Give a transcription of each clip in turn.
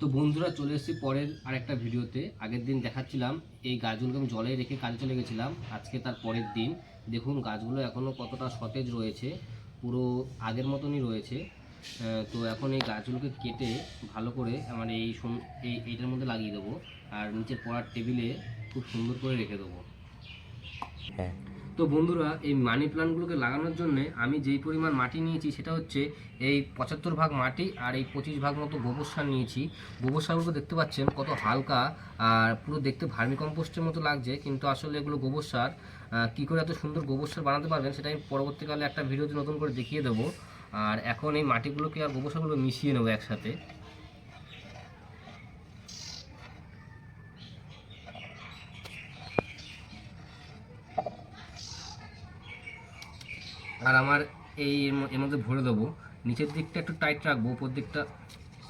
তো বন্ধুরা চলে এসেছি পরের আরেকটা ভিডিওতে। আগের দিন দেখাচ্ছিলাম, এই গাছগুলোকে আমি জলে রেখে কাজে চলে গেছিলাম। আজকে তার পরের দিন। দেখুন, গাছগুলো এখনও কতটা সতেজ রয়েছে, পুরো আগের মতনই রয়েছে। তো এখন এই গাছগুলোকে কেটে ভালো করে আমার এই সুন- এই এইটার মধ্যে লাগিয়ে দেবো। আর নিচের পড়ার টেবিলে খুব সুন্দর করে রেখে দেবো। হ্যাঁ। তো বন্ধুরা, এই মানি প্লান্টগুলোকে লাগানোর জন্য আমি যেই পরিমাণ মাটি নিয়েছি সেটা হচ্ছে এই পঁচাত্তর ভাগ মাটি আর এই পঁচিশ ভাগ মতো গোবর সার নিয়েছি। গোবর সারগুলো দেখতে পাচ্ছেন, কত হালকা আর পুরো দেখতে ভার্মি কম্পোস্টের মতো লাগছে, কিন্তু আসলে এগুলো গোবর সার কী করে এত সুন্দর গোবর সার বানাতে পারবেন সেটা আমি পরবর্তীকালে একটা ভিডিওতে নতুন করে দেখিয়ে দেবো। আর এখন এই মাটিগুলোকে আর গোবর সারগুলো মিশিয়ে নেব একসাথে। আর আমার এই এর মধ্যে ভরে দেবো। নিচের দিকটা একটু টাইট রাখব, উপর দিকটা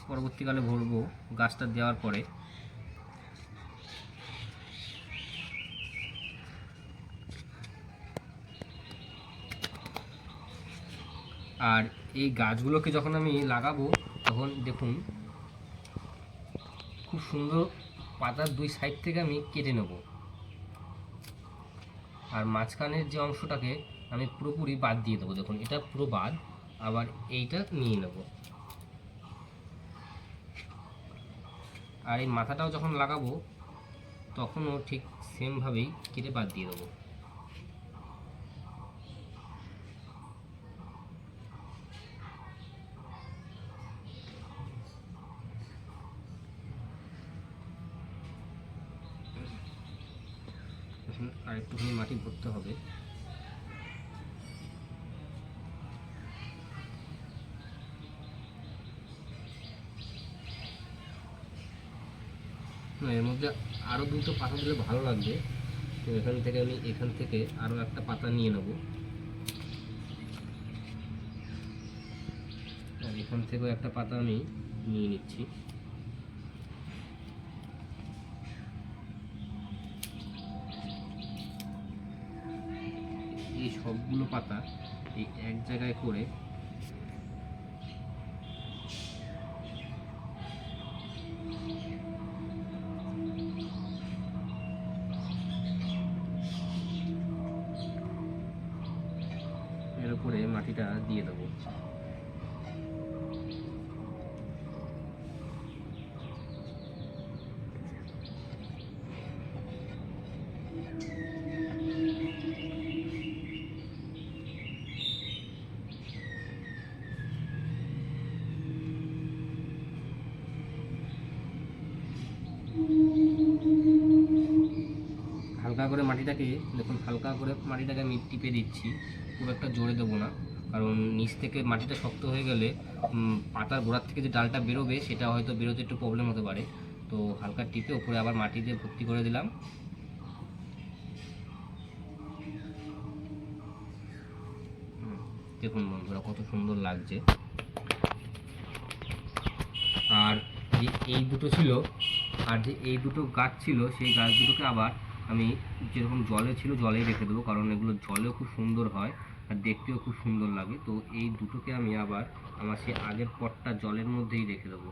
পরবর্তীকালে ভরবো গাছটা দেওয়ার পরে। আর এই গাছগুলোকে যখন আমি লাগাবো, তখন দেখুন, খুব সুন্দর পাতার দুই সাইড থেকে আমি কেটে নেব। আর মাঝখানের যে অংশটাকে আমি পুরোপুরি বাদ দিয়ে দেবো। দেখুন, এটা পুরো বাদ, আবার এইটা নিয়ে নেব। আর এই মাথাটাও যখন লাগাবো, তখনও ঠিক সেমভাবেই কেটে বাদ দিয়ে দেবো। আর একটুখানি মাটি ভরতে হবে। না, এর মধ্যে আরও দুটো পাতা দিলে ভালো লাগবে। তো এখান থেকে আমি এখান থেকে আরও একটা পাতা নিয়ে নেব। আর এখান থেকেও একটা পাতা আমি নিয়ে নিচ্ছি। এই সবগুলো পাতা এই এক জায়গায় করে উপরে মাটিটা দিয়ে দেবো। হালকা করে মাটিটাকে দেখুন হালকা করে মাটিটাকে আমি টিপে দিচ্ছি। খুব একটা জোরে দেবো না। কারণ নিচ থেকে মাটিটা শক্ত হয়ে গেলে পাতার গোড়ার থেকে যে ডালটা বেরোবে, সেটা হয়তো বেরোতে একটু প্রবলেম হতে পারে। তো হালকা টিপে ওপরে আবার মাটি দিয়ে ভর্তি করে দিলাম। দেখুন বন্ধুরা, কত সুন্দর লাগছে। আর যে এই দুটো ছিল, আর যে এই দুটো গাছ ছিল, সেই গাছ দুটোকে আবার আমি যেরকম জলে ছিল জলেই রেখে দেবো, কারণ এগুলো জলেও খুব সুন্দর হয় আর দেখতেও খুব সুন্দর লাগে। তো এই দুটোকে আমি আবার আমার সেই আগের পটটা জলের মধ্যেই রেখে দেবো।